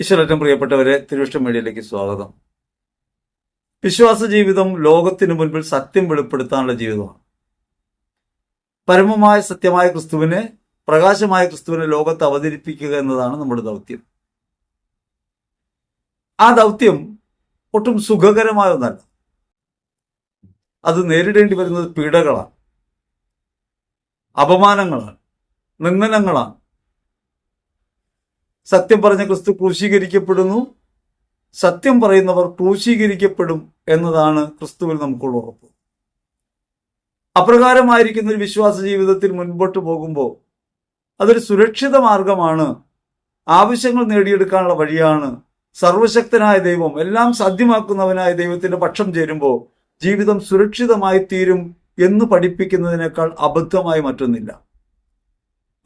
ഈശ്വരറ്റം പ്രിയപ്പെട്ടവരെ തിരുവിഷ്ടം മീഡിയയിലേക്ക് സ്വാഗതം. വിശ്വാസ ജീവിതം ലോകത്തിനു മുൻപിൽ സത്യം വെളിപ്പെടുത്താനുള്ള ജീവിതമാണ്. പരമമായ സത്യമായ ക്രിസ്തുവിനെ പ്രകാശമായ ക്രിസ്തുവിനെ ലോകത്ത് അവതരിപ്പിക്കുക എന്നതാണ് നമ്മുടെ ദൗത്യം. ആ ദൗത്യം ഒട്ടും സുഖകരമായ ഒന്നല്ല. അത് നേരിടേണ്ടി വരുന്നത് പീഡകളാണ്. അപമാനങ്ങളാണ്. നിന്ദനങ്ങളാണ്. സത്യം പറഞ്ഞ ക്രിസ്തു ക്രൂശീകരിക്കപ്പെടുന്നു. സത്യം പറയുന്നവർ ക്രൂശീകരിക്കപ്പെടും എന്നതാണ് ക്രിസ്തുവിൽ നമുക്കുള്ള ഉറപ്പ്. അപ്രകാരമായിരിക്കുന്ന ഒരു വിശ്വാസ ജീവിതത്തിൽ മുൻപോട്ട് പോകുമ്പോൾ അതൊരു സുരക്ഷിത മാർഗമാണ്. ആവശ്യങ്ങൾ നേടിയെടുക്കാനുള്ള വഴിയാണ്. സർവശക്തനായ ദൈവം എല്ലാം സാധ്യമാക്കുന്നവനായ ദൈവത്തിന്റെ പക്ഷം ചേരുമ്പോൾ ജീവിതം സുരക്ഷിതമായി തീരും എന്ന് പഠിപ്പിക്കുന്നതിനേക്കാൾ അബദ്ധമായി മറ്റൊന്നില്ല.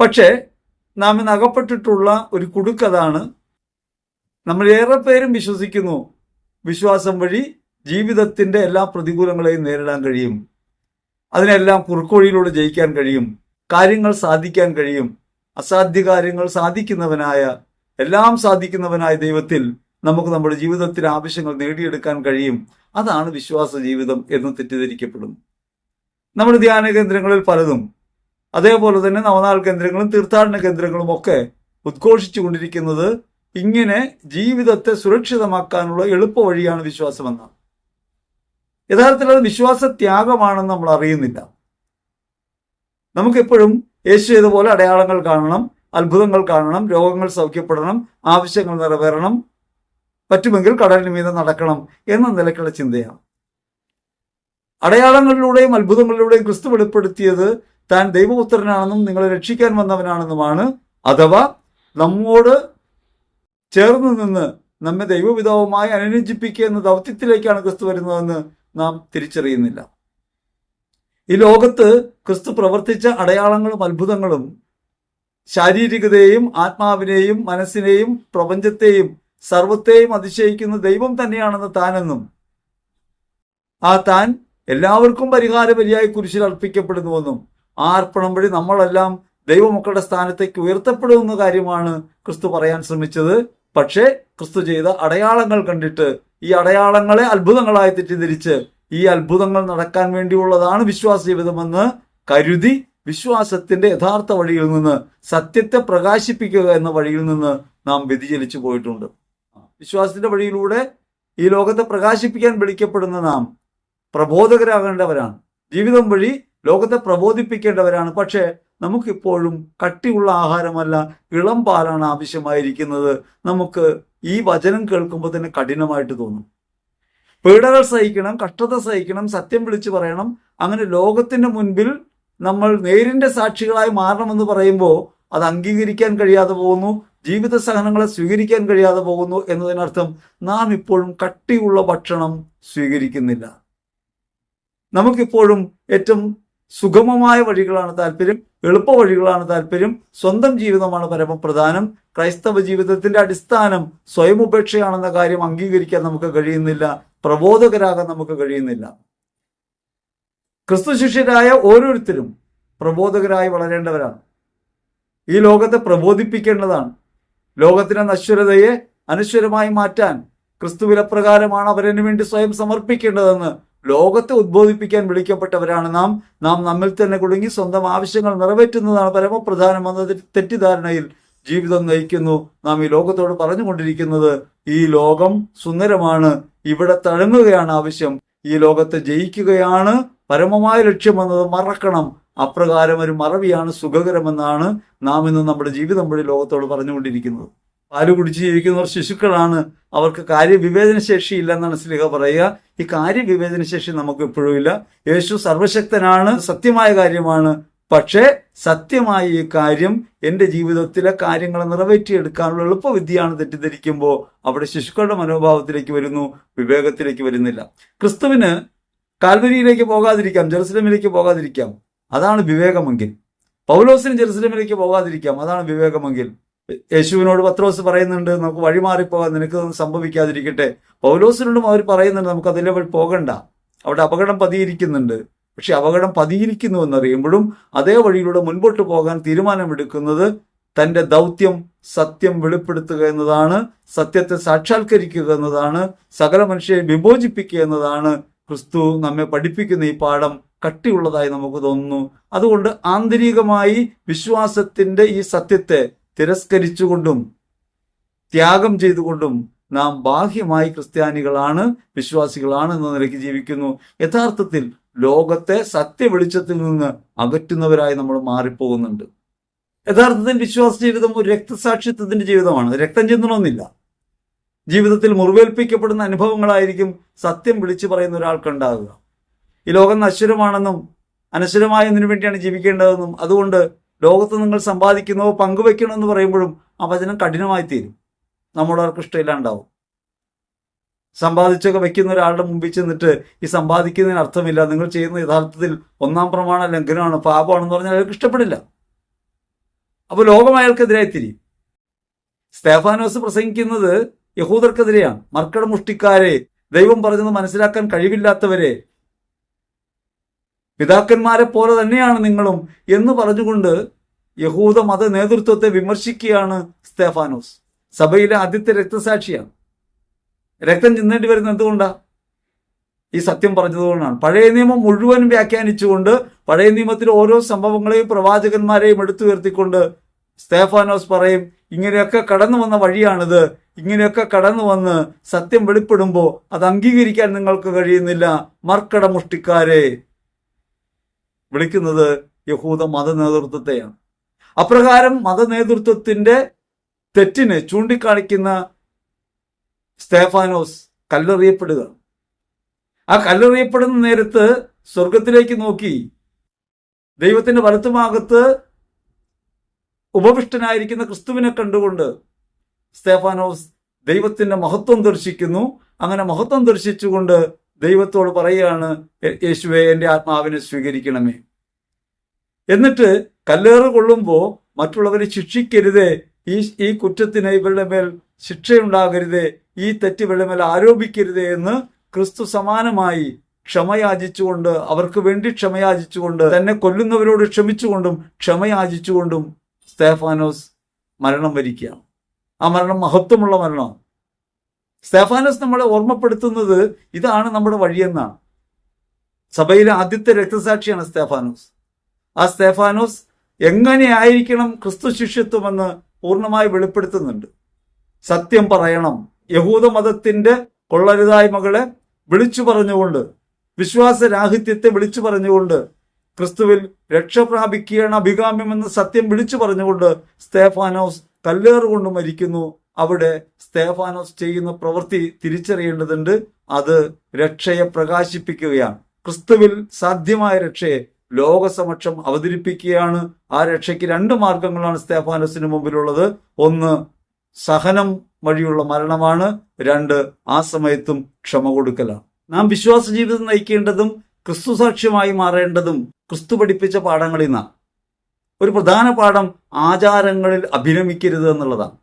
പക്ഷേ നാം ഇന്ന് അകപ്പെട്ടിട്ടുള്ള ഒരു കുടുക്കതാണ്. നമ്മൾ ഏറെ പേരും വിശ്വസിക്കുന്നു വിശ്വാസം വഴി ജീവിതത്തിന്റെ എല്ലാ പ്രതികൂലങ്ങളെയും നേരിടാൻ കഴിയും. അതിനെല്ലാം കുറുക്കോഴിയിലൂടെ ജയിക്കാൻ കഴിയും. കാര്യങ്ങൾ സാധിക്കാൻ കഴിയും. അസാധ്യ കാര്യങ്ങൾ സാധിക്കുന്നവനായ എല്ലാം സാധിക്കുന്നവനായ ദൈവത്തിൽ നമുക്ക് നമ്മുടെ ജീവിതത്തിലെ ആവശ്യങ്ങൾ നേടിയെടുക്കാൻ കഴിയും. അതാണ് വിശ്വാസ ജീവിതം എന്ന് തെറ്റിദ്ധരിക്കപ്പെടുന്നു. നമ്മുടെ ധ്യാന കേന്ദ്രങ്ങളിൽ പലതും അതേപോലെ തന്നെ നവനാൾ കേന്ദ്രങ്ങളും തീർത്ഥാടന കേന്ദ്രങ്ങളും ഒക്കെ ഉദ്ഘോഷിച്ചു കൊണ്ടിരിക്കുന്നത് ഇങ്ങനെ ജീവിതത്തെ സുരക്ഷിതമാക്കാനുള്ള എളുപ്പ വഴിയാണ് വിശ്വാസമെന്നാണ്. യഥാർത്ഥത്തിൽ അത് വിശ്വാസത്യാഗമാണെന്ന് നമ്മൾ അറിയുന്നില്ല. നമുക്കെപ്പോഴും യേശു ചെയ്തപോലെ അടയാളങ്ങൾ കാണണം അത്ഭുതങ്ങൾ കാണണം രോഗങ്ങൾ സൗഖ്യപ്പെടണം ആവശ്യങ്ങൾ നിറവേറണം പറ്റുമെങ്കിൽ കടലിന് മീതെ നടക്കണം എന്ന നിലക്കുള്ള ചിന്തയാണ്. അടയാളങ്ങളിലൂടെയും അത്ഭുതങ്ങളിലൂടെയും ക്രിസ്തു വെളിപ്പെടുത്തിയത് താൻ ദൈവപുത്രനാണെന്നും നിങ്ങളെ രക്ഷിക്കാൻ വന്നവനാണെന്നുമാണ്. അഥവാ നമ്മോട് ചേർന്ന് നിന്ന് നമ്മെ ദൈവപിതാവുമായി അനുരഞ്ജിപ്പിക്കുക എന്ന ദൗത്യത്തിലേക്കാണ് ക്രിസ്തു വരുന്നതെന്ന് നാം തിരിച്ചറിയുന്നില്ല. ഈ ലോകത്ത് ക്രിസ്തു പ്രവർത്തിച്ച അടയാളങ്ങളും അത്ഭുതങ്ങളും ശാരീരികതയെയും ആത്മാവിനെയും മനസ്സിനെയും പ്രപഞ്ചത്തെയും സർവത്തെയും അതിശയിക്കുന്ന ദൈവം തന്നെയാണെന്ന് താനെന്നും ആ താൻ എല്ലാവർക്കും പരിഹാര ബലിയായി കുരിശിൽ അർപ്പിക്കപ്പെടുന്നുവെന്നും ആ അർപ്പണം വഴി നമ്മളെല്ലാം ദൈവമക്കളുടെ സ്ഥാനത്തേക്ക് ഉയർത്തപ്പെടുമെന്ന കാര്യമാണ് ക്രിസ്തു പറയാൻ ശ്രമിച്ചത്. പക്ഷേ ക്രിസ്തു ചെയ്ത അടയാളങ്ങൾ കണ്ടിട്ട് ഈ അടയാളങ്ങളെ അത്ഭുതങ്ങളായി തെറ്റിദ്ധരിച്ച് ഈ അത്ഭുതങ്ങൾ നടക്കാൻ വേണ്ടിയുള്ളതാണ് വിശ്വാസ ജീവിതമെന്ന് കരുതി വിശ്വാസത്തിന്റെ യഥാർത്ഥ വഴിയിൽ നിന്ന് സത്യത്തെ പ്രകാശിപ്പിക്കുക എന്ന വഴിയിൽ നിന്ന് നാം വ്യതിചലിച്ചു പോയിട്ടുണ്ട്. വിശ്വാസത്തിന്റെ വഴിയിലൂടെ ഈ ലോകത്തെ പ്രകാശിപ്പിക്കാൻ വിളിക്കപ്പെടുന്ന നാം പ്രബോധകരാകേണ്ടവരാണ്. ജീവിതം വഴി ലോകത്തെ പ്രബോധിപ്പിക്കേണ്ടവരാണ്. പക്ഷേ നമുക്കിപ്പോഴും കട്ടിയുള്ള ആഹാരമല്ല ഇളം പാലാണ് ആവശ്യമായിരിക്കുന്നത്. നമുക്ക് ഈ വചനം കേൾക്കുമ്പോൾ തന്നെ കഠിനമായിട്ട് തോന്നും. പീഡകൾ സഹിക്കണം കഷ്ടത സഹിക്കണം സത്യം വിളിച്ചു പറയണം. അങ്ങനെ ലോകത്തിന്റെ മുൻപിൽ നമ്മൾ നേരിന്റെ സാക്ഷികളായി മാറണമെന്ന് പറയുമ്പോൾ അത് അംഗീകരിക്കാൻ കഴിയാതെ പോകുന്നു ജീവിത സഹനങ്ങളെ സ്വീകരിക്കാൻ കഴിയാതെ പോകുന്നു എന്നതിനർത്ഥം നാം ഇപ്പോഴും കട്ടിയുള്ള ഭക്ഷണം സ്വീകരിക്കുന്നില്ല. നമുക്കിപ്പോഴും ഏറ്റവും സുഗമമായ വഴികളാണ് താല്പര്യം എളുപ്പ വഴികളാണ് താല്പര്യം സ്വന്തം ജീവിതമാണ് പരമപ്രധാനം. ക്രൈസ്തവ ജീവിതത്തിന്റെ അടിസ്ഥാനം സ്വയം ഉപേക്ഷയാണെന്ന കാര്യം അംഗീകരിക്കാൻ നമുക്ക് കഴിയുന്നില്ല പ്രബോധകരാകാൻ നമുക്ക് കഴിയുന്നില്ല. ക്രിസ്തു ശിഷ്യരായ ഓരോരുത്തരും പ്രബോധകരായി വളരേണ്ടവരാണ്. ഈ ലോകത്തെ പ്രബോധിപ്പിക്കേണ്ടതാണ്. ലോകത്തിന്റെ നശ്വരതയെ അനശ്വരമായി മാറ്റാൻ ക്രിസ്തുവിലപ്രകാരമാണ് അവരതിനു വേണ്ടി സ്വയം സമർപ്പിക്കേണ്ടതെന്ന് ലോകത്തെ ഉദ്ബോധിപ്പിക്കാൻ വിളിക്കപ്പെട്ടവരാണ് നാം. നാം നമ്മിൽ തന്നെ കുടുങ്ങി സ്വന്തം ആവശ്യങ്ങൾ നിറവേറ്റുന്നതാണ് പരമപ്രധാനമെന്ന തെറ്റിദ്ധാരണയിൽ ജീവിതം നയിക്കുന്നു. നാം ഈ ലോകത്തോട് പറഞ്ഞുകൊണ്ടിരിക്കുന്നത് ഈ ലോകം സുന്ദരമാണ്. ഇവിടെ തഴങ്ങുകയാണ് ആവശ്യം. ഈ ലോകത്തെ ജയിക്കുകയാണ് പരമമായ ലക്ഷ്യമെന്നത് മറക്കണം. അപ്രകാരം ഒരു മറവിയാണ് സുഖകരമെന്നാണ് നാം ഇന്ന് നമ്മുടെ ജീവിതം വഴി ലോകത്തോട് പറഞ്ഞുകൊണ്ടിരിക്കുന്നത്. പാൽ കുടിച്ച് ജീവിക്കുന്നവർ ശിശുക്കളാണ്. അവർക്ക് കാര്യവിവേചന ശേഷി ഇല്ലെന്നാണ് സ്ലിഹ പറയുക. ഈ കാര്യവിവേചന ശേഷി നമുക്ക് എപ്പോഴും ഇല്ല. യേശു സർവശക്തനാണ് സത്യമായ കാര്യമാണ്. പക്ഷേ സത്യമായ ഈ കാര്യം എന്റെ ജീവിതത്തിലെ കാര്യങ്ങൾ നിറവേറ്റിയെടുക്കാനുള്ള എളുപ്പവിദ്യയാണ് തെറ്റിദ്ധരിക്കുമ്പോൾ അവിടെ ശിശുക്കളുടെ മനോഭാവത്തിലേക്ക് വരുന്നു വിവേകത്തിലേക്ക് വരുന്നില്ല. ക്രിസ്തുവിന് കാൽവരിയിലേക്ക് പോകാതിരിക്കാം ജെറുസലമിലേക്ക് പോകാതിരിക്കാം. അതാണ് വിവേകമെങ്കിൽ. പൗലോസിന് ജെറുസലമിലേക്ക് പോകാതിരിക്കാം അതാണ് വിവേകമെങ്കിൽ. യേശുവിനോട് പത്രോസ് പറയുന്നുണ്ട് നമുക്ക് വഴിമാറിപ്പോകാൻ നിനക്ക് സംഭവിക്കാതിരിക്കട്ടെ. പൗലോസിനോടും അവർ പറയുന്നുണ്ട് നമുക്ക് അതിലെ പോകണ്ട. അവിടെ അപകടം പതിയിരിക്കുന്നുണ്ട്. പക്ഷെ അപകടം പതിയിരിക്കുന്നു എന്നറിയുമ്പോഴും അതേ വഴിയിലൂടെ മുൻപോട്ട് പോകാൻ തീരുമാനമെടുക്കുന്നത് തന്റെ ദൗത്യം സത്യം വെളിപ്പെടുത്തുക എന്നതാണ് സത്യത്തെ സാക്ഷാത്കരിക്കുക എന്നതാണ് സകല മനുഷ്യരെ വിമോചിപ്പിക്കുക എന്നതാണ് ക്രിസ്തു നമ്മെ പഠിപ്പിക്കുന്ന ഈ പാഠം കട്ടിയുള്ളതായി നമുക്ക് തോന്നുന്നു അതുകൊണ്ട് ആന്തരികമായി വിശ്വാസത്തിന്റെ ഈ സത്യത്തെ തിരസ്കരിച്ചുകൊണ്ടും ത്യാഗം ചെയ്തുകൊണ്ടും നാം ബാഹ്യമായി ക്രിസ്ത്യാനികളാണ് വിശ്വാസികളാണ് എന്ന നിലയ്ക്ക് ജീവിക്കുന്നു. യഥാർത്ഥത്തിൽ ലോകത്തെ സത്യവെളിച്ചത്തിൽ നിന്ന് അകറ്റുന്നവരായി നമ്മൾ മാറിപ്പോകുന്നുണ്ട്. യഥാർത്ഥത്തിൽ വിശ്വാസ ജീവിതം ഒരു രക്തസാക്ഷിത്വത്തിന്റെ ജീവിതമാണ്. രക്തം ചെന്നണമെന്നില്ല. ജീവിതത്തിൽ മുറിവേൽപ്പിക്കപ്പെടുന്ന അനുഭവങ്ങളായിരിക്കും സത്യം വിളിച്ചു പറയുന്ന ഒരാൾക്കുണ്ടാകുക. ഈ ലോകം നശ്വരമാണെന്നും അനശ്വരമായതിനു വേണ്ടിയാണ് ജീവിക്കേണ്ടതെന്നും അതുകൊണ്ട് ലോകത്ത് നിങ്ങൾ സമ്പാദിക്കുന്നോ പങ്കുവെക്കണോ എന്ന് പറയുമ്പോഴും ആ വചനം കഠിനമായി തീരും നമ്മുടെ അവർക്ക് ഇഷ്ടമില്ലാണ്ടാവും സമ്പാദിച്ചൊക്കെ വെക്കുന്ന ഒരാളുടെ മുമ്പിൽ ചെന്നിട്ട് ഈ സമ്പാദിക്കുന്നതിന് അർത്ഥമില്ല. നിങ്ങൾ ചെയ്യുന്ന യഥാർത്ഥത്തിൽ ഒന്നാം പ്രമാണ ലംഘനമാണ് പാപമാണെന്ന് പറഞ്ഞാൽ അയാൾക്ക് ഇഷ്ടപ്പെടില്ല. അപ്പോൾ ലോകം അയാൾക്കെതിരായി തിരിയും സ്തേഫാനോസ് പ്രസംഗിക്കുന്നത് യഹൂദർക്കെതിരെയാണ്. മർക്കട മുഷ്ടിക്കാരെ ദൈവം പറഞ്ഞത് മനസ്സിലാക്കാൻ കഴിവില്ലാത്തവരെ പിതാക്കന്മാരെ പോലെ തന്നെയാണ് നിങ്ങളും എന്ന് പറഞ്ഞുകൊണ്ട് യഹൂദ മത നേതൃത്വത്തെ വിമർശിക്കുകയാണ് സ്തേഫാനോസ്. സഭയിലെ ആദ്യത്തെ രക്തസാക്ഷിയാണ്. രക്തം ചിന്തേണ്ടി വരുന്നത് എന്തുകൊണ്ടാ? ഈ സത്യം പറഞ്ഞതുകൊണ്ടാണ്. പഴയ നിയമം മുഴുവൻ വ്യാഖ്യാനിച്ചുകൊണ്ട് പഴയ നിയമത്തിലെ ഓരോ സംഭവങ്ങളെയും പ്രവാചകന്മാരെയും എടുത്തു ഉയർത്തിക്കൊണ്ട് സ്തേഫാനോസ് പറയും ഇങ്ങനെയൊക്കെ കടന്നു വന്ന വഴിയാണിത്. ഇങ്ങനെയൊക്കെ കടന്നു വന്ന് സത്യം വെളിപ്പെടുമ്പോൾ അത് അംഗീകരിക്കാൻ നിങ്ങൾക്ക് കഴിയുന്നില്ല. മർക്കട മുഷ്ടിക്കാരെ വിളിക്കുന്നത് യഹൂദ മത നേതൃത്വത്തെയാണ് അപ്രകാരം മത നേതൃത്വത്തിന്റെ തെറ്റിന് ചൂണ്ടിക്കാണിക്കുന്ന സ്തേഫാനോസ് കല്ലെറിയപ്പെടുക. ആ കല്ലെറിയപ്പെടുന്ന നേരത്ത് സ്വർഗത്തിലേക്ക് നോക്കി. ദൈവത്തിന്റെ വലത്തുഭാഗത്ത് ഉപവിഷ്ടനായിരിക്കുന്ന ക്രിസ്തുവിനെ കണ്ടുകൊണ്ട് സ്തേഫാനോസ് ദൈവത്തിന്റെ മഹത്വം ദർശിക്കുന്നു. അങ്ങനെ മഹത്വം ദർശിച്ചുകൊണ്ട് ദൈവത്തോട് പറയുകയാണ് "യേ- യേശുവെ എന്റെ ആത്മാവിനെ സ്വീകരിക്കണമേ. എന്നിട്ട് കല്ലേറ് കൊള്ളുമ്പോൾ മറ്റുള്ളവരെ ശിക്ഷിക്കരുതേ. ഈ ഈ കുറ്റത്തിന് ഇവരുടെ മേൽ ശിക്ഷയുണ്ടാകരുതേ. ഈ തെറ്റ് ഇവരുടെ മേൽ ആരോപിക്കരുതേ എന്ന് ക്രിസ്തു സമാനമായി ക്ഷമയാചിച്ചുകൊണ്ട് അവർക്ക് വേണ്ടി ക്ഷമയാചിച്ചുകൊണ്ട് തന്നെ കൊല്ലുന്നവരോട് ക്ഷമിച്ചുകൊണ്ടും ക്ഷമയാചിച്ചുകൊണ്ടും സ്തേഫാനോസ് മരണം വരിക്കുകയാണ് ആ മരണം മഹത്വമുള്ള മരണമാണ്. സ്തേഫാനോസ് നമ്മളെ ഓർമ്മപ്പെടുത്തുന്നത് ഇതാണ് നമ്മുടെ വഴിയെന്നാണ്. സഭയിലെ ആദ്യത്തെ രക്തസാക്ഷിയാണ് സ്തേഫാനോസ് ആ സ്തേഫാനോസ് എങ്ങനെയായിരിക്കണം ക്രിസ്തു ശിഷ്യത്വമെന്ന് പൂർണമായി വെളിപ്പെടുത്തുന്നുണ്ട്. സത്യം പറയണം. യഹൂദ മതത്തിന്റെ കൊള്ളരുതായ്മകളെ വിളിച്ചു പറഞ്ഞുകൊണ്ട് വിശ്വാസരാഹിത്യത്തെ വിളിച്ചു പറഞ്ഞുകൊണ്ട് ക്രിസ്തുവിൽ രക്ഷ പ്രാപിക്കുകയാണ് എന്ന സത്യം വിളിച്ചു പറഞ്ഞുകൊണ്ട് സ്തേഫാനോസ് കല്ലേറുകൊണ്ട് മരിക്കുന്നു അവിടെ സ്തേഫാനോസ് ചെയ്യുന്ന പ്രവൃത്തി തിരിച്ചറിയേണ്ടതുണ്ട്. അത് രക്ഷയെ പ്രകാശിപ്പിക്കുകയാണ്. ക്രിസ്തുവിൽ സാധ്യമായ രക്ഷയെ ലോകസമക്ഷം അവതരിപ്പിക്കുകയാണ്. ആ രക്ഷയ്ക്ക് രണ്ട് മാർഗങ്ങളാണ് സ്തേഫാനോസിന് മുമ്പിലുള്ളത്. ഒന്ന് സഹനം വഴിയുള്ള മരണമാണ്. രണ്ട് ആ സമയത്തും ക്ഷമ കൊടുക്കലാണ്. നാം വിശ്വാസ ജീവിതം നയിക്കേണ്ടതും ക്രിസ്തു സാക്ഷ്യമായി മാറേണ്ടതും ക്രിസ്തു പഠിപ്പിച്ച പാഠങ്ങളിൽ നിന്നാണ്. ഒരു പ്രധാന പാഠം ആചാരങ്ങളിൽ അഭിരമിക്കരുത് എന്നുള്ളതാണ്.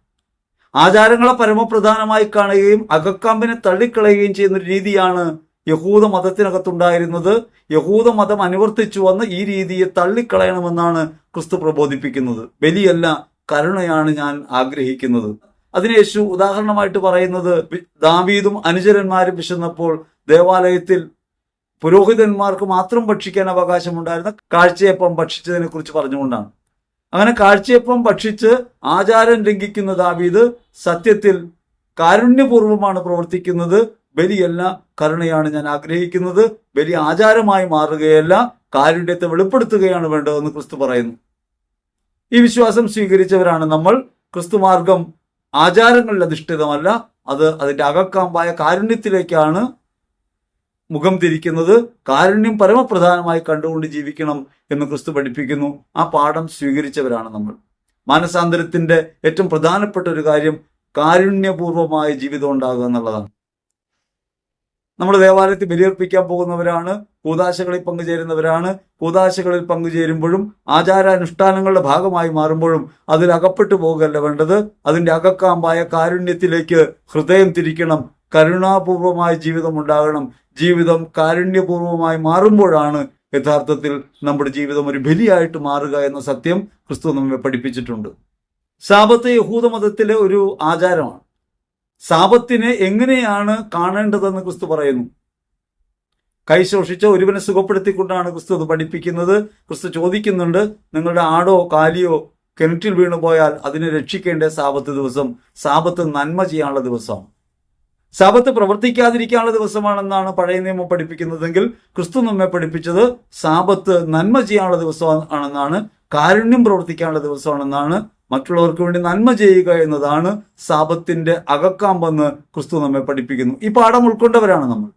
ആചാരങ്ങളെ പരമപ്രധാനമായി കാണുകയും അകക്കാമ്പിനെ തള്ളിക്കളയുകയും ചെയ്യുന്ന ഒരു രീതിയാണ് യഹൂദ മതത്തിനകത്തുണ്ടായിരുന്നത്. യഹൂദ മതം അനുവർത്തിച്ചു വന്ന ഈ രീതിയെ തള്ളിക്കളയണമെന്നാണ് ക്രിസ്തു പ്രബോധിപ്പിക്കുന്നത്. ബലിയല്ല കരുണയാണ് ഞാൻ ആഗ്രഹിക്കുന്നത്. അതിന് യേശു ഉദാഹരണമായിട്ട് പറയുന്നത് ദാവീദും അനുചരന്മാരും വിശന്നപ്പോൾ ദേവാലയത്തിൽ പുരോഹിതന്മാർക്ക് മാത്രം ഭക്ഷിക്കാൻ അവകാശമുണ്ടായിരുന്ന കാഴ്ചയപ്പം ഭക്ഷിച്ചതിനെ കുറിച്ച് പറഞ്ഞുകൊണ്ടാണ്. അങ്ങനെ കാഴ്ചയപ്പം ഭക്ഷിച്ച് ആചാരം ലംഘിക്കുന്ന ദാവീദ് സത്യത്തിൽ കാരുണ്യപൂർവമാണ് പ്രവർത്തിക്കുന്നത്. ബലിയല്ല കരുണയാണ് ഞാൻ ആഗ്രഹിക്കുന്നത്. ബലി ആചാരമായി മാറുകയല്ല കാരുണ്യത്തെ വെളിപ്പെടുത്തുകയാണ് വേണ്ടതെന്ന് ക്രിസ്തു പറയുന്നു. ഈ വിശ്വാസം സ്വീകരിച്ചവരാണ് നമ്മൾ. ക്രിസ്തുമാർഗം ആചാരങ്ങളിൽ അധിഷ്ഠിതമല്ല. അത് അതിന്റെ അകക്കാമ്പായ കാരുണ്യത്തിലേക്കാണ് മുഖം തിരിക്കുന്നത് കാരുണ്യം പരമപ്രധാനമായി കണ്ടുകൊണ്ട് ജീവിക്കണം എന്ന് ക്രിസ്തു പഠിപ്പിക്കുന്നു. ആ പാഠം സ്വീകരിച്ചവരാണ് നമ്മൾ. മാനസാന്തരത്തിന്റെ ഏറ്റവും പ്രധാനപ്പെട്ട ഒരു കാര്യം കാരുണ്യപൂർവമായ ജീവിതം ഉണ്ടാകുക എന്നുള്ളതാണ്. നമ്മൾ ദേവാലയത്തിൽ ബലിയർപ്പിക്കാൻ പോകുന്നവരാണ് കൂതാശകളിൽ പങ്കുചേരുന്നവരാണ്. കൂതാശകളിൽ പങ്കുചേരുമ്പോഴും ആചാരാനുഷ്ഠാനങ്ങളുടെ ഭാഗമായി മാറുമ്പോഴും അതിൽ അകപ്പെട്ടു പോകുകയല്ല വേണ്ടത്. അതിന്റെ അകക്കാമ്പായ കാരുണ്യത്തിലേക്ക് ഹൃദയം തിരിക്കണം. കരുണാപൂർവമായ ജീവിതം ഉണ്ടാകണം. ജീവിതം കാരുണ്യപൂർവമായി മാറുമ്പോഴാണ് യഥാർത്ഥത്തിൽ നമ്മുടെ ജീവിതം ഒരു ബലിയായിട്ട് മാറുക എന്ന സത്യം ക്രിസ്തു നമ്മെ പഠിപ്പിച്ചിട്ടുണ്ട്. സാപത്ത് യഹൂദ മതത്തിലെ ഒരു ആചാരമാണ്. സാപത്തിനെ എങ്ങനെയാണ് കാണേണ്ടതെന്ന് ക്രിസ്തു പറയുന്നു. കൈ ശോഷിച്ച ഒരുവനെ സുഖപ്പെടുത്തിക്കൊണ്ടാണ് ക്രിസ്തു അത് പഠിപ്പിക്കുന്നത്. ക്രിസ്തു ചോദിക്കുന്നുണ്ട് നിങ്ങളുടെ ആടോ കാലിയോ കിണറ്റിൽ വീണുപോയാൽ അതിനെ രക്ഷിക്കേണ്ട സാപത്ത് ദിവസം സാപത്ത് നന്മ ചെയ്യാനുള്ള ദിവസമാണ്. സാപത്ത് പ്രവർത്തിക്കാതിരിക്കാനുള്ള ദിവസമാണെന്നാണ് പഴയ നിയമം പഠിപ്പിക്കുന്നതെങ്കിൽ ക്രിസ്തു നമ്മെ പഠിപ്പിച്ചത് ശാപത്ത് നന്മ ചെയ്യാനുള്ള ദിവസം ആണെന്നാണ് കാരുണ്യം പ്രവർത്തിക്കാനുള്ള ദിവസമാണെന്നാണ് മറ്റുള്ളവർക്ക് വേണ്ടി നന്മ ചെയ്യുക എന്നതാണ് ശാപത്തിന്റെ അകക്കാമ്പെന്ന് ക്രിസ്തു നമ്മെ പഠിപ്പിക്കുന്നു. ഈ പാഠം ഉൾക്കൊണ്ടവരാണ് നമ്മൾ.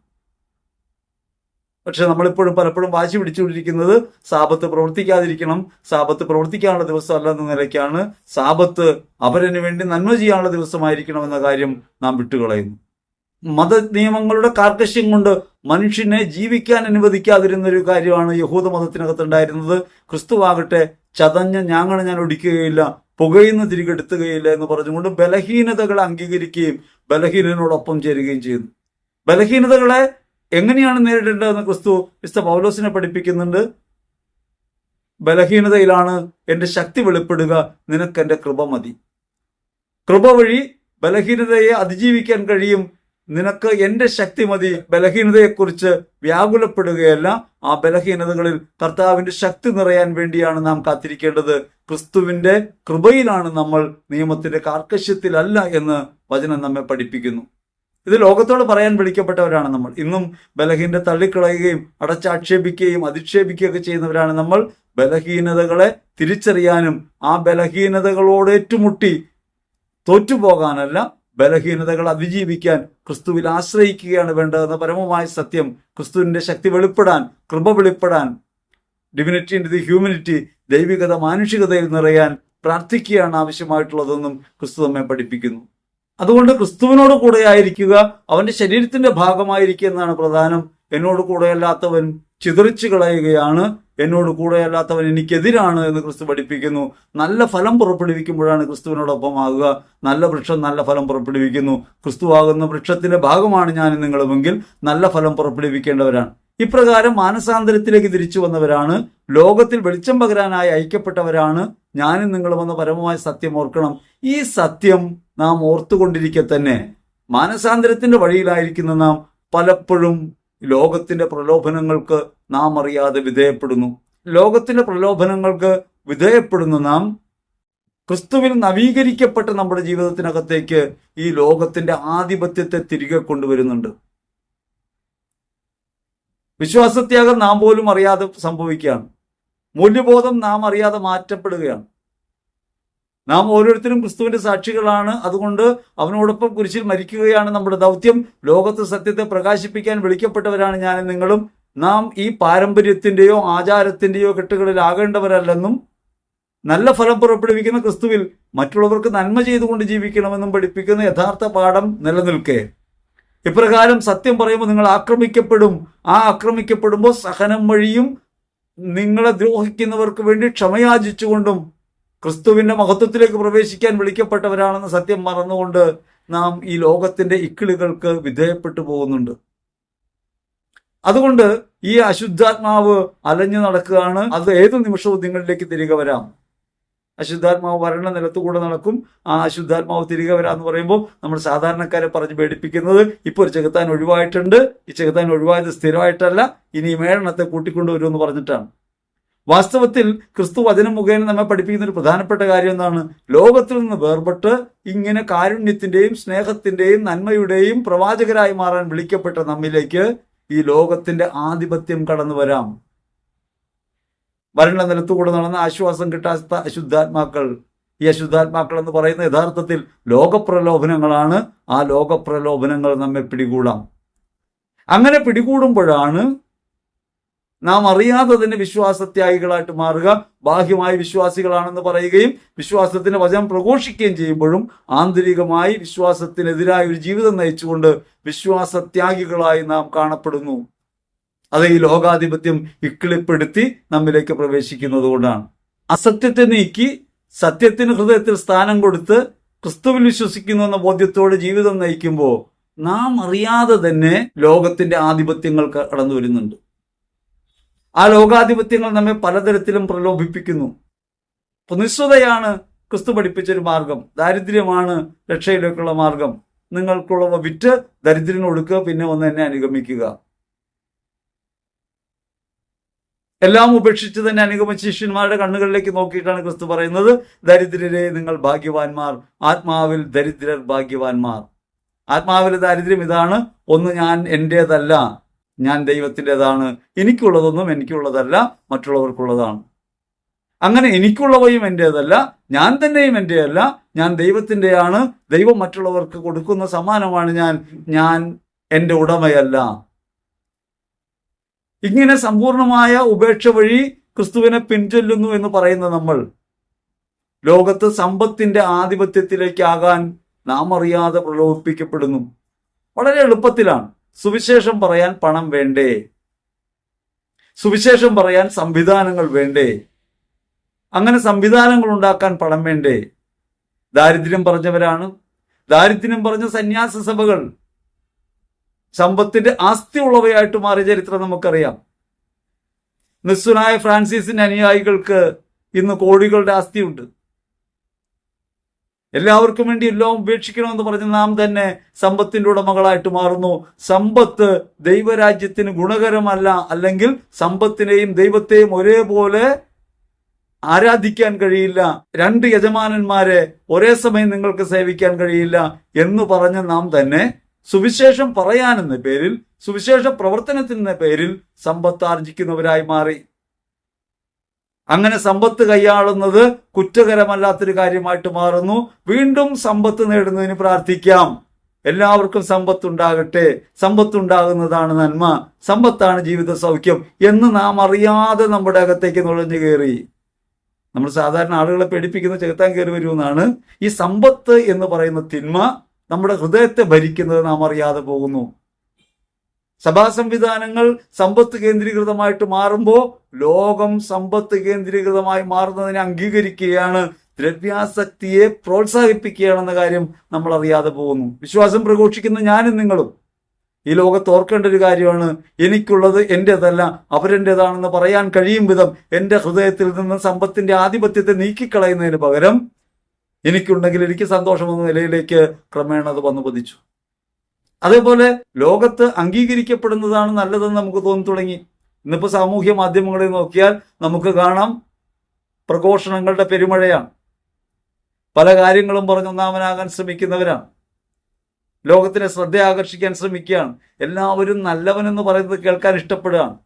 പക്ഷെ നമ്മളിപ്പോഴും പലപ്പോഴും വാശി പിടിച്ചുകൊണ്ടിരിക്കുന്നത് സാപത്ത് പ്രവർത്തിക്കാതിരിക്കണം സാപത്ത് പ്രവർത്തിക്കാനുള്ള ദിവസമല്ല എന്ന നിലയ്ക്കാണ്. സാപത്ത് അവരന് വേണ്ടി നന്മ ചെയ്യാനുള്ള ദിവസമായിരിക്കണം എന്ന കാര്യം നാം വിട്ടുകളയുന്നു. മത നിയമങ്ങളുടെ കാർക്കശ്യം കൊണ്ട് മനുഷ്യനെ ജീവിക്കാൻ അനുവദിക്കാതിരുന്ന ഒരു കാര്യമാണ് യഹൂദ മതത്തിനകത്തുണ്ടായിരുന്നത്. ക്രിസ്തുവാകട്ടെ ചതഞ്ഞ ഞാങ്ങളെ ഞാൻ ഒടിക്കുകയില്ല പുകയുന്ന തിരികെടുത്തുകയില്ല എന്ന് പറഞ്ഞുകൊണ്ട് ബലഹീനതകളെ അംഗീകരിക്കുകയും ബലഹീനനോടൊപ്പം ചേരുകയും ചെയ്യുന്നു. ബലഹീനതകളെ എങ്ങനെയാണ് നേരിടേണ്ടതെന്ന് ക്രിസ്തു മിസ്റ്റർ പൗലോസിനെ പഠിപ്പിക്കുന്നുണ്ട്. ബലഹീനതയിലാണ് എന്റെ ശക്തി വെളിപ്പെടുക നിനക്ക് എന്റെ കൃപ മതി. കൃപ വഴി ബലഹീനതയെ അതിജീവിക്കാൻ കഴിയും നിനക്ക് എന്റെ ശക്തി മതി. ബലഹീനതയെക്കുറിച്ച് വ്യാകുലപ്പെടുകയല്ല. ആ ബലഹീനതകളിൽ കർത്താവിന്റെ ശക്തി നിറയാൻ വേണ്ടിയാണ് നാം കാത്തിരിക്കേണ്ടത്. ക്രിസ്തുവിന്റെ കൃപയിലാണ് നമ്മൾ നിയമത്തിന്റെ കാർക്കശ്യത്തിലല്ല എന്ന് വചനം നമ്മെ പഠിപ്പിക്കുന്നു. ഇത് ലോകത്തോട് പറയാൻ വിളിക്കപ്പെട്ടവരാണ് നമ്മൾ. ഇന്നും ബലഹീനത തള്ളിക്കളയുകയും അടച്ചാക്ഷേപിക്കുകയും അധിക്ഷേപിക്കുകയൊക്കെ ചെയ്യുന്നവരാണ് നമ്മൾ. ബലഹീനതകളെ തിരിച്ചറിയാനും ആ ബലഹീനതകളോട് ഏറ്റുമുട്ടി തോറ്റുപോകാനല്ല ബലഹീനതകൾ അതിജീവിക്കാൻ ക്രിസ്തുവിൽ ആശ്രയിക്കുകയാണ് വേണ്ടതെന്ന പരമമായ സത്യം ക്രിസ്തുവിന്റെ ശക്തി വെളിപ്പെടാൻ കൃപ വെളിപ്പെടാൻ ഡിവിനിറ്റി ഇൻ ദി ഹ്യൂമിനിറ്റി ദൈവികത മാനുഷികതയിൽ നിറയാൻ പ്രാർത്ഥിക്കുകയാണ് ആവശ്യമായിട്ടുള്ളതെന്നും ക്രിസ്തു നമ്മെ പഠിപ്പിക്കുന്നു. അതുകൊണ്ട് ക്രിസ്തുവിനോട് കൂടെ ആയിരിക്കുക അവന്റെ ശരീരത്തിന്റെ ഭാഗമായിരിക്കുക എന്നാണ് പ്രധാനം. എന്നോട് കൂടെയല്ലാത്തവൻ ചിതറിച്ചു കളയുകയാണ്. എന്നോട് കൂടെയല്ലാത്തവൻ എനിക്കെതിരാണ് എന്ന് ക്രിസ്തു പഠിപ്പിക്കുന്നു. നല്ല ഫലം പുറപ്പെടുവിക്കുമ്പോഴാണ് ക്രിസ്തുവിനോടൊപ്പം ആകുക. നല്ല വൃക്ഷം നല്ല ഫലം പുറപ്പെടുവിക്കുന്നു. ക്രിസ്തുവാകുന്ന വൃക്ഷത്തിന്റെ ഭാഗമാണ് ഞാൻ നിങ്ങളുമെങ്കിൽ നല്ല ഫലം പുറപ്പെടുവിക്കേണ്ടവരാണ്. ഇപ്രകാരം മാനസാന്തരത്തിലേക്ക് തിരിച്ചു വന്നവരാണ്. ലോകത്തിൽ വെളിച്ചം പകരാനായി ഐക്യപ്പെട്ടവരാണ്. ഞാനും നിങ്ങളുമെന്ന പരമമായ സത്യം ഓർക്കണം. ഈ സത്യം നാം ഓർത്തുകൊണ്ടിരിക്കെ തന്നെ. മാനസാന്തരത്തിന്റെ വഴിയിലായിരിക്കുന്ന നാം പലപ്പോഴും ലോകത്തിന്റെ പ്രലോഭനങ്ങൾക്ക് നാം അറിയാതെ വിധേയപ്പെടുന്നു. ലോകത്തിന്റെ പ്രലോഭനങ്ങൾക്ക് വിധേയപ്പെടുന്ന നാം ക്രിസ്തുവിൽ നവീകരിക്കപ്പെട്ട നമ്മുടെ ജീവിതത്തിനകത്തേക്ക് ഈ ലോകത്തിന്റെ ആധിപത്യത്തെ തിരികെ കൊണ്ടുവരുന്നുണ്ട്. വിശ്വാസത്യാഗം നാം പോലും അറിയാതെ സംഭവിക്കുകയാണ്. മൂല്യബോധം നാം അറിയാതെ മാറ്റപ്പെടുകയാണ്. നാം ഓരോരുത്തരും ക്രിസ്തുവിന്റെ സാക്ഷികളാണ്. അതുകൊണ്ട് അവനോടൊപ്പം കുരിശിൽ മരിക്കുകയാണ് നമ്മുടെ ദൗത്യം. ലോകത്ത് സത്യത്തെ പ്രകാശിപ്പിക്കാൻ വിളിക്കപ്പെട്ടവരാണ് ഞാൻ നിങ്ങളും. നാം ഈ പാരമ്പര്യത്തിന്റെയോ ആചാരത്തിന്റെയോ കെട്ടുകളിലാകേണ്ടവരല്ലെന്നും നല്ല ഫലം പുറപ്പെടുവിക്കുന്ന ക്രിസ്തുവിൽ മറ്റുള്ളവർക്ക് നന്മ ചെയ്തുകൊണ്ട് ജീവിക്കണമെന്നും പഠിപ്പിക്കുന്ന യഥാർത്ഥ പാഠം നിലനിൽക്കെ. ഇപ്രകാരം സത്യം പറയുമ്പോൾ നിങ്ങൾ ആക്രമിക്കപ്പെടും. ആ ആക്രമിക്കപ്പെടുമ്പോൾ സഹനം വഴിയും നിങ്ങളെ ദ്രോഹിക്കുന്നവർക്ക് വേണ്ടി ക്ഷമയാചിച്ചുകൊണ്ടും ക്രിസ്തുവിന്റെ മഹത്വത്തിലേക്ക് പ്രവേശിക്കാൻ വിളിക്കപ്പെട്ടവരാണെന്ന് സത്യം മറന്നുകൊണ്ട് നാം ഈ ലോകത്തിന്റെ ഇക്കിളികൾക്ക് വിധേയപ്പെട്ടു പോകുന്നുണ്ട്. അതുകൊണ്ട് ഈ അശുദ്ധാത്മാവ് അലഞ്ഞു നടക്കുകയാണ്. അത് ഏതു നിമിഷവും നിങ്ങളിലേക്ക് തിരികെ വരാം. അശുദ്ധാത്മാവ് വരണ നിലത്തുകൂടെ നടക്കും. ആ അശുദ്ധാത്മാവ് തിരികെ വരാന്ന് പറയുമ്പോൾ നമ്മൾ സാധാരണക്കാരെ പറഞ്ഞ് പേടിപ്പിക്കുന്നത് ഇപ്പോൾ ഒരു ചെകുത്താൻ ഒഴിവായിട്ടുണ്ട്. ഈ ചെകുത്താൻ ഒഴിവായത് സ്ഥിരമായിട്ടല്ല. ഇനി മേളണത്തെ കൂട്ടിക്കൊണ്ടുവരുമെന്ന് പറഞ്ഞിട്ടാണ്. വാസ്തവത്തിൽ ക്രിസ്തു വചനം മുഖേന നമ്മെ പഠിപ്പിക്കുന്ന ഒരു പ്രധാനപ്പെട്ട കാര്യം എന്താണ്? ലോകത്തിൽ നിന്ന് വേർപെട്ട് ഇങ്ങനെ കാരുണ്യത്തിന്റെയും സ്നേഹത്തിന്റെയും നന്മയുടെയും പ്രവാചകരായി മാറാൻ വിളിക്കപ്പെട്ട നമ്മിലേക്ക് ഈ ലോകത്തിന്റെ ആധിപത്യം കടന്നു വരാം. വരണ്ട നിലത്തുകൂടെ നടന്ന ആശ്വാസം കിട്ടാത്ത അശുദ്ധാത്മാക്കൾ. ഈ അശുദ്ധാത്മാക്കൾ എന്ന് പറയുന്ന യഥാർത്ഥത്തിൽ ലോകപ്രലോഭനങ്ങളാണ്. ആ ലോകപ്രലോഭനങ്ങൾ നമ്മെ പിടികൂടാം. അങ്ങനെ പിടികൂടുമ്പോഴാണ് നാം അറിയാതെ തന്നെ വിശ്വാസത്യാഗികളായിട്ട് മാറുക ബാഹ്യമായി വിശ്വാസികളാണെന്ന് പറയുകയും വിശ്വാസത്തിന്റെ വചനം പ്രഘോഷിക്കുകയും ചെയ്യുമ്പോഴും ആന്തരികമായി വിശ്വാസത്തിനെതിരായ ഒരു ജീവിതം നയിച്ചുകൊണ്ട് വിശ്വാസത്യാഗികളായി നാം കാണപ്പെടുന്നു. അത് ഈ ലോകാധിപത്യം ഇക്കിളിപ്പെടുത്തി നമ്മിലേക്ക് പ്രവേശിക്കുന്നത് കൊണ്ടാണ്. അസത്യത്തെ നീക്കി സത്യത്തിന് ഹൃദയത്തിൽ സ്ഥാനം കൊടുത്ത് ക്രിസ്തുവിൽ വിശ്വസിക്കുന്നു എന്ന ബോധ്യത്തോടെ ജീവിതം നയിക്കുമ്പോൾ നാം അറിയാതെ തന്നെ ലോകത്തിന്റെ ആധിപത്യങ്ങൾ കടന്നു വരുന്നുണ്ട് ആ ലോകാധിപത്യങ്ങൾ നമ്മെ പലതരത്തിലും പ്രലോഭിപ്പിക്കുന്നു. നിസ്വതയാണ് ക്രിസ്തു പഠിപ്പിച്ചൊരു മാർഗം. ദാരിദ്ര്യമാണ് രക്ഷയിലേക്കുള്ള മാർഗം. നിങ്ങൾക്കുള്ളവ വിറ്റ് ദരിദ്രന് കൊടുക്കുക പിന്നെ ഒന്ന് എന്നെ അനുഗമിക്കുക. എല്ലാം ഉപേക്ഷിച്ച് തന്നെ അനുഗമിച്ച ശിഷ്യന്മാരുടെ കണ്ണുകളിലേക്ക് നോക്കിയിട്ടാണ് ക്രിസ്തു പറയുന്നത്. ദരിദ്രരെ നിങ്ങൾ ഭാഗ്യവാന്മാർ ആത്മാവിൽ ദരിദ്രർ ഭാഗ്യവാന്മാർ. ആത്മാവിലെ ദാരിദ്ര്യം ഇതാണ്. ഒന്ന് ഞാൻ എന്റേതല്ല ഞാൻ ദൈവത്തിന്റെതാണ്. എനിക്കുള്ളതൊന്നും എനിക്കുള്ളതല്ല മറ്റുള്ളവർക്കുള്ളതാണ്. അങ്ങനെ എനിക്കുള്ളവയും എന്റേതല്ല ഞാൻ തന്നെയും എന്റെയല്ല ഞാൻ ദൈവത്തിന്റെയാണ്. ദൈവം മറ്റുള്ളവർക്ക് കൊടുക്കുന്ന സമ്മാനമാണ് ഞാൻ. ഞാൻ എന്റെ ഉടമയല്ല. ഇങ്ങനെ സമ്പൂർണമായ ഉപേക്ഷ വഴി ക്രിസ്തുവിനെ പിൻചൊല്ലുന്നു എന്ന് പറയുന്ന നമ്മൾ ലോകത്ത് സമ്പത്തിന്റെ ആധിപത്യത്തിലേക്കാകാൻ നാം അറിയാതെ പ്രലോഭിപ്പിക്കപ്പെടുന്നു. വളരെ എളുപ്പത്തിലാണ്. സുവിശേഷം പറയാൻ പണം വേണ്ടേ? സുവിശേഷം പറയാൻ സംവിധാനങ്ങൾ വേണ്ടേ? അങ്ങനെ സംവിധാനങ്ങൾ ഉണ്ടാക്കാൻ പണം വേണ്ടേ? ദാരിദ്ര്യം പറഞ്ഞവരാണ്. ദാരിദ്ര്യം പറഞ്ഞ സന്യാസ സഭകൾ. സമ്പത്തിന്റെ ആസ്തി ഉള്ളവയായിട്ട് മാറിയ ചരിത്രം നമുക്കറിയാം. നിസ്സുനായ ഫ്രാൻസിസിന്റെ അനുയായികൾക്ക് ഇന്ന് കോടികളുടെ ആസ്തിയുണ്ട്. എല്ലാവർക്കും വേണ്ടി എല്ലാം ഉപേക്ഷിക്കണമെന്ന് പറഞ്ഞ് നാം തന്നെ സമ്പത്തിന്റെ ഉടമകളായിട്ട് മാറുന്നു. സമ്പത്ത് ദൈവരാജ്യത്തിന് ഗുണകരമല്ല അല്ലെങ്കിൽ സമ്പത്തിനെയും ദൈവത്തെയും ഒരേപോലെ ആരാധിക്കാൻ കഴിയില്ല. രണ്ട് യജമാനന്മാരെ ഒരേ സമയം നിങ്ങൾക്ക് സേവിക്കാൻ കഴിയില്ല എന്ന് പറഞ്ഞ് നാം തന്നെ സുവിശേഷം പറയാനെന്ന പേരിൽ സുവിശേഷ പ്രവർത്തനത്തിന്റെ പേരിൽ സമ്പത്ത് ആർജിക്കുന്നവരായി മാറി. അങ്ങനെ സമ്പത്ത് കൈയാളുന്നത് കുറ്റകരമല്ലാത്തൊരു കാര്യമായിട്ട് മാറുന്നു. വീണ്ടും സമ്പത്ത് നേടുന്നതിന് പ്രാർത്ഥിക്കാം. എല്ലാവർക്കും സമ്പത്തുണ്ടാകട്ടെ. സമ്പത്തുണ്ടാകുന്നതാണ് നന്മ. സമ്പത്താണ് ജീവിത സൗഖ്യം എന്ന് നാം അറിയാതെ നമ്മുടെ അകത്തേക്ക് നുഴഞ്ഞു കയറി. നമ്മൾ സാധാരണ ആളുകളെ പേടിപ്പിക്കുന്ന ചെകുത്താൻ കയറി വരുമെന്നാണ്. ഈ സമ്പത്ത് എന്ന് പറയുന്ന തിന്മ നമ്മുടെ ഹൃദയത്തെ ഭരിക്കുന്നത് നാം അറിയാതെ പോകുന്നു. സഭാ സംവിധാനങ്ങൾ സമ്പത്ത് കേന്ദ്രീകൃതമായിട്ട് മാറുമ്പോൾ ലോകം സമ്പത്ത് കേന്ദ്രീകൃതമായി മാറുന്നതിനെ അംഗീകരിക്കുകയാണ്. ദ്രവ്യാസക്തിയെ പ്രോത്സാഹിപ്പിക്കുകയാണെന്ന കാര്യം നമ്മൾ അറിയാതെ പോകുന്നു. വിശ്വാസം പ്രഘോഷിക്കുന്ന ഞാനും നിങ്ങളും ഈ ലോകത്ത് ഓർക്കേണ്ട ഒരു കാര്യമാണ്. എനിക്കുള്ളത് എന്റെതല്ല അവരെന്റെതാണെന്ന് പറയാൻ കഴിയും വിധം എന്റെ ഹൃദയത്തിൽ നിന്ന് സമ്പത്തിന്റെ ആധിപത്യത്തെ നീക്കിക്കളയുന്നതിന് പകരം എനിക്കുണ്ടെങ്കിൽ എനിക്ക് സന്തോഷമെന്ന നിലയിലേക്ക് ക്രമേണ അത് വന്നു പതിച്ചു. അതേപോലെ ലോകത്ത് അംഗീകരിക്കപ്പെടുന്നതാണ് നല്ലതെന്ന് നമുക്ക് തോന്നി തുടങ്ങി ഇന്നിപ്പോൾ സാമൂഹ്യ മാധ്യമങ്ങളിൽ നോക്കിയാൽ നമുക്ക് കാണാം പ്രഘോഷണങ്ങളുടെ പെരുമഴയാണ്. പല കാര്യങ്ങളും പറഞ്ഞൊന്നാമനാകാൻ ശ്രമിക്കുന്നവരാണ്. ലോകത്തിനെ ശ്രദ്ധ ആകർഷിക്കാൻ ശ്രമിക്കുകയാണ്. എല്ലാവരും നല്ലവനെന്ന് പറയുന്നത് കേൾക്കാൻ ഇഷ്ടപ്പെടുകയാണ്.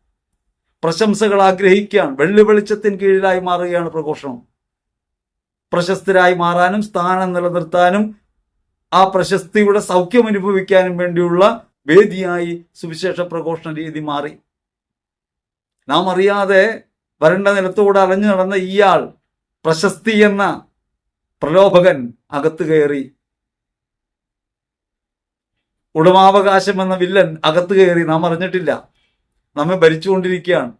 പ്രശംസകൾ ആഗ്രഹിക്കുകയാണ്. വെള്ളി വെളിച്ചത്തിന് കീഴിലായി മാറുകയാണ് പ്രഘോഷണം. പ്രശസ്തരായി മാറാനും സ്ഥാനം നിലനിർത്താനും ആ പ്രശസ്തിയുടെ സൗഖ്യം അനുഭവിക്കാനും വേണ്ടിയുള്ള വേദിയായി സുവിശേഷ പ്രഘോഷണ രീതി മാറി. നാം അറിയാതെ വരണ്ട നിലത്തൂടെ അലഞ്ഞു നടന്ന ഇയാൾ പ്രശസ്തി എന്ന പ്രലോഭകൻ അകത്തു കയറി. ഉടമാവകാശം എന്ന വില്ലൻ അകത്തു കയറി. നാം അറിഞ്ഞിട്ടില്ല. നമ്മെ ഭരിച്ചുകൊണ്ടിരിക്കുകയാണ്.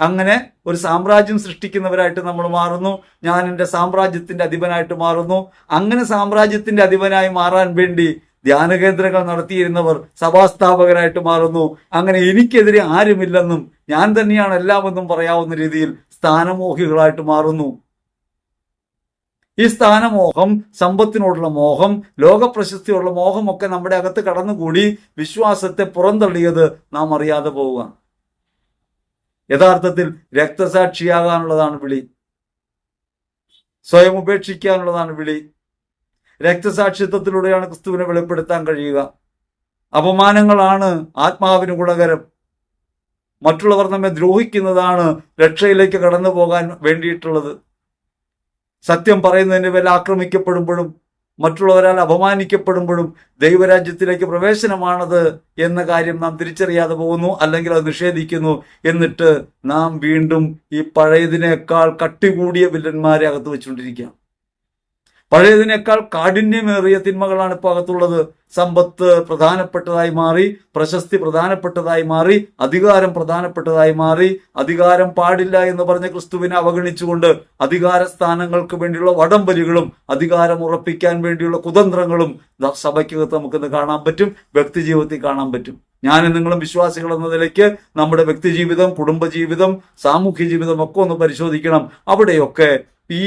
അങ്ങനെ ഒരു സാമ്രാജ്യം സൃഷ്ടിക്കുന്നവരായിട്ട് നമ്മൾ മാറുന്നു. ഞാൻ എന്റെ സാമ്രാജ്യത്തിന്റെ അധിപനായിട്ട് മാറുന്നു. അങ്ങനെ സാമ്രാജ്യത്തിന്റെ അധിപനായി മാറാൻ വേണ്ടി ധ്യാന കേന്ദ്രങ്ങൾ നടത്തിയിരുന്നവർ സഭാസ്ഥാപകരായിട്ട് മാറുന്നു. അങ്ങനെ എനിക്കെതിരെ ആരുമില്ലെന്നും ഞാൻ തന്നെയാണ് എല്ലാമെന്നും പറയാവുന്ന രീതിയിൽ സ്ഥാനമോഹികളായിട്ട് മാറുന്നു. ഈ സ്ഥാനമോഹം സമ്പത്തിനോടുള്ള മോഹം ലോകപ്രശസ്തിയോടുള്ള മോഹമൊക്കെ നമ്മുടെ അകത്ത് കടന്നുകൂടി വിശ്വാസത്തെ പുറന്തള്ളിയത് നാം അറിയാതെ പോവുക യഥാർത്ഥത്തിൽ രക്തസാക്ഷിയാകാനുള്ളതാണ് വിളി. സ്വയം ഉപേക്ഷിക്കാനുള്ളതാണ് വിളി. രക്തസാക്ഷിത്വത്തിലൂടെയാണ് ക്രിസ്തുവിനെ വെളിപ്പെടുത്താൻ കഴിയുക. അപമാനങ്ങളാണ് ആത്മാവിന് ഗുണകരം. മറ്റുള്ളവർ നമ്മെ ദ്രോഹിക്കുന്നതാണ് രക്ഷയിലേക്ക് കടന്നു പോകാൻ വേണ്ടിയിട്ടുള്ളത്. സത്യം പറയുന്നതിന് വില ആക്രമിക്കപ്പെടുമ്പോഴും മറ്റുള്ളവരാൽ അപമാനിക്കപ്പെടുമ്പോഴും ദൈവരാജ്യത്തിലേക്ക് പ്രവേശനമാണത് എന്ന കാര്യം നാം തിരിച്ചറിയാതെ പോകുന്നു അല്ലെങ്കിൽ അത് നിഷേധിക്കുന്നു എന്നിട്ട് നാം വീണ്ടും ഈ പഴയതിനേക്കാൾ കട്ടികൂടിയ വില്ലന്മാരെ അകത്ത് വെച്ചുകൊണ്ടിരിക്കുകയാണ്. പഴയതിനേക്കാൾ കാഠിന്യമേറിയ തിന്മകളാണ് ഇപ്പോൾ അകത്തുള്ളത്. സമ്പത്ത് പ്രധാനപ്പെട്ടതായി മാറി പ്രശസ്തി പ്രധാനപ്പെട്ടതായി മാറി അധികാരം പ്രധാനപ്പെട്ടതായി മാറി അധികാരം പാടില്ല എന്ന് പറഞ്ഞ ക്രിസ്തുവിനെ അവഗണിച്ചുകൊണ്ട് അധികാര സ്ഥാനങ്ങൾക്ക് വേണ്ടിയുള്ള വടംവലികളും അധികാരം ഉറപ്പിക്കാൻ വേണ്ടിയുള്ള കുതന്ത്രങ്ങളും സഭയ്ക്കകത്ത് നമുക്കിന്ന് കാണാൻ പറ്റും വ്യക്തിജീവിതത്തിൽ കാണാൻ പറ്റും. ഞാനും നിങ്ങളും വിശ്വാസികൾ എന്ന നിലയ്ക്ക് നമ്മുടെ വ്യക്തിജീവിതം കുടുംബജീവിതം സാമൂഹ്യ ജീവിതം ഒക്കെ ഒന്ന് പരിശോധിക്കണം. അവിടെയൊക്കെ ഈ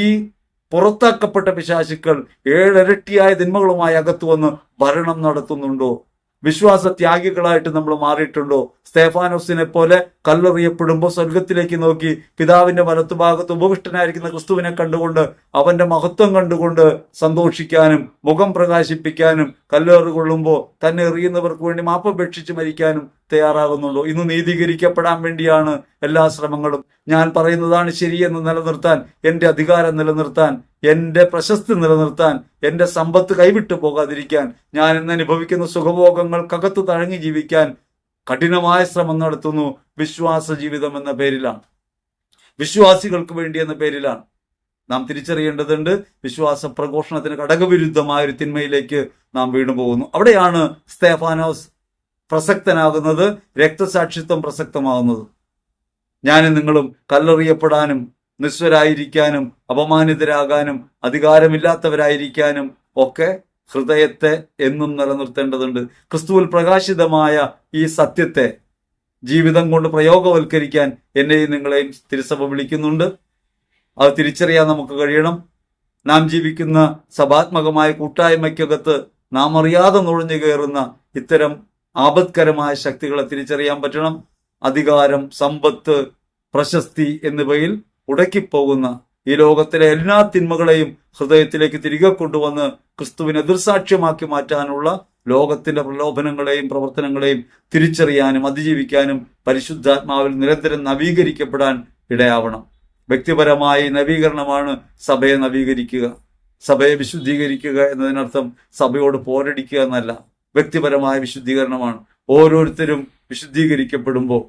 പുറത്താക്കപ്പെട്ട പിശാശുക്കൾ ഏഴരട്ടിയായ തിന്മകളുമായി അകത്തു വന്ന് ഭരണം നടത്തുന്നുണ്ടോ? വിശ്വാസ ത്യാഗികളായിട്ട് നമ്മൾ മാറിയിട്ടുണ്ടോ? സ്തേഫാനോസിനെ പോലെ കല്ലെറിയപ്പെടുമ്പോൾ സ്വർഗത്തിലേക്ക് നോക്കി പിതാവിന്റെ വലത്തുഭാഗത്ത് ഉപവിഷ്ടനായിരിക്കുന്ന ക്രിസ്തുവിനെ കണ്ടുകൊണ്ട് അവന്റെ മഹത്വം കണ്ടുകൊണ്ട് സന്തോഷിക്കാനും മുഖം പ്രകാശിപ്പിക്കാനും കല്ലേറ് കൊള്ളുമ്പോൾ തന്നെ എറിയുന്നവർക്ക് വേണ്ടി മാപ്പപേക്ഷിച്ച് മരിക്കാനും തയ്യാറാകുന്നുണ്ടോ ഇന്ന് നീതീകരിക്കപ്പെടാൻ വേണ്ടിയാണ് എല്ലാ ശ്രമങ്ങളും. ഞാൻ പറയുന്നതാണ് ശരിയെന്ന് നിലനിർത്താൻ എന്റെ അധികാരം നിലനിർത്താൻ എന്റെ പ്രശസ്തി നിലനിർത്താൻ എന്റെ സമ്പത്ത് കൈവിട്ടു പോകാതിരിക്കാൻ ഞാൻ ഇന്ന് അനുഭവിക്കുന്ന സുഖഭോഗങ്ങൾക്കകത്ത് തഴങ്ങി ജീവിക്കാൻ കഠിനമായ ശ്രമം നടത്തുന്നു വിശ്വാസ ജീവിതം എന്ന പേരിലാണ്. വിശ്വാസികൾക്ക് വേണ്ടി എന്ന പേരിലാണ്. നാം തിരിച്ചറിയേണ്ടതുണ്ട് വിശ്വാസ പ്രഘോഷണത്തിന് ഘടകവിരുദ്ധമായ ഒരു തിന്മയിലേക്ക് നാം വീണു പോകുന്നു അവിടെയാണ് സ്തേഫാനോസ് പ്രസക്തനാകുന്നത് രക്തസാക്ഷിത്വം പ്രസക്തമാകുന്നത്. ഞാനും നിങ്ങളും കല്ലെറിയപ്പെടാനും നിസ്വരായിരിക്കാനും അപമാനിതരാകാനും അധികാരമില്ലാത്തവരായിരിക്കാനും ഒക്കെ ഹൃദയത്തെ എന്നും നിലനിർത്തേണ്ടതുണ്ട്. ക്രിസ്തുവിൽ പ്രകാശിതമായ ഈ സത്യത്തെ ജീവിതം കൊണ്ട് പ്രയോഗവൽക്കരിക്കാൻ എന്നെയും നിങ്ങളെയും തിരുസഭ വിളിക്കുന്നുണ്ട്. അത് തിരിച്ചറിയാൻ നമുക്ക് കഴിയണം. നാം ജീവിക്കുന്ന സഭാത്മകമായ കൂട്ടായ്മയ്ക്കകത്ത് നാം അറിയാതെ നുഴഞ്ഞു കയറുന്ന ഇത്തരം ആപത്കരമായ ശക്തികളെ തിരിച്ചറിയാൻ പറ്റണം. അധികാരം സമ്പത്ത് പ്രശസ്തി എന്നിവയിൽ ഉടക്കിപ്പോകുന്ന ഈ ലോകത്തിലെ എല്ലാ തിന്മകളെയും ഹൃദയത്തിലേക്ക് തിരികെ കൊണ്ടുവന്ന് ക്രിസ്തുവിനെ ദുർസാക്ഷ്യമാക്കി മാറ്റാനുള്ള ലോകത്തിന്റെ പ്രലോഭനങ്ങളെയും പ്രവർത്തനങ്ങളെയും തിരിച്ചറിയാനും അതിജീവിക്കാനും പരിശുദ്ധാത്മാവിൽ നിരന്തരം നവീകരിക്കപ്പെടാൻ ഇടയാവണം. വ്യക്തിപരമായി നവീകരണമാണ് സഭയെ നവീകരിക്കുക. സഭയെ വിശുദ്ധീകരിക്കുക എന്നതിനർത്ഥം സഭയോട് പോരടിക്കുക എന്നല്ല. വ്യക്തിപരമായ വിശുദ്ധീകരണമാണ്. ഓരോരുത്തരും വിശുദ്ധീകരിക്കപ്പെടുമ്പോൾ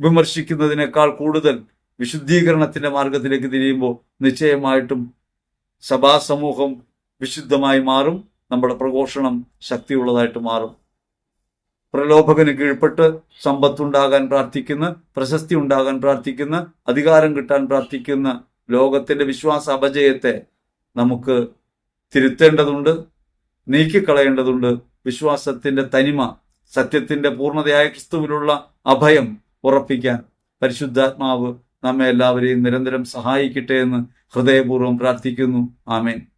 വിമർശിക്കുന്നതിനേക്കാൾ കൂടുതൽ വിശുദ്ധീകരണത്തിന്റെ മാർഗത്തിലേക്ക് തിരിയുമ്പോൾ നിശ്ചയമായിട്ടും സഭാസമൂഹം വിശുദ്ധമായി മാറും നമ്മുടെ പ്രഘോഷണം ശക്തിയുള്ളതായിട്ട് മാറും. പ്രലോഭകന് കീഴ്പ്പെട്ട് സമ്പത്തുണ്ടാകാൻ പ്രാർത്ഥിക്കുന്ന പ്രശസ്തി ഉണ്ടാകാൻ പ്രാർത്ഥിക്കുന്ന അധികാരം കിട്ടാൻ പ്രാർത്ഥിക്കുന്ന ലോകത്തിന്റെ വിശ്വാസ അപജയത്തെ നമുക്ക് തിരുത്തേണ്ടതുണ്ട്. നീക്കിക്കളയേണ്ടതുണ്ട്. വിശ്വാസത്തിന്റെ തനിമ സത്യത്തിന്റെ പൂർണതയായ ക്രിസ്തുവിലുള്ള അഭയം ഉറപ്പിക്കാൻ പരിശുദ്ധാത്മാവ് നമ്മെ എല്ലാവരെയും നിരന്തരം സഹായിക്കട്ടെ എന്ന് ഹൃദയപൂർവം പ്രാർത്ഥിക്കുന്നു. ആമേൻ.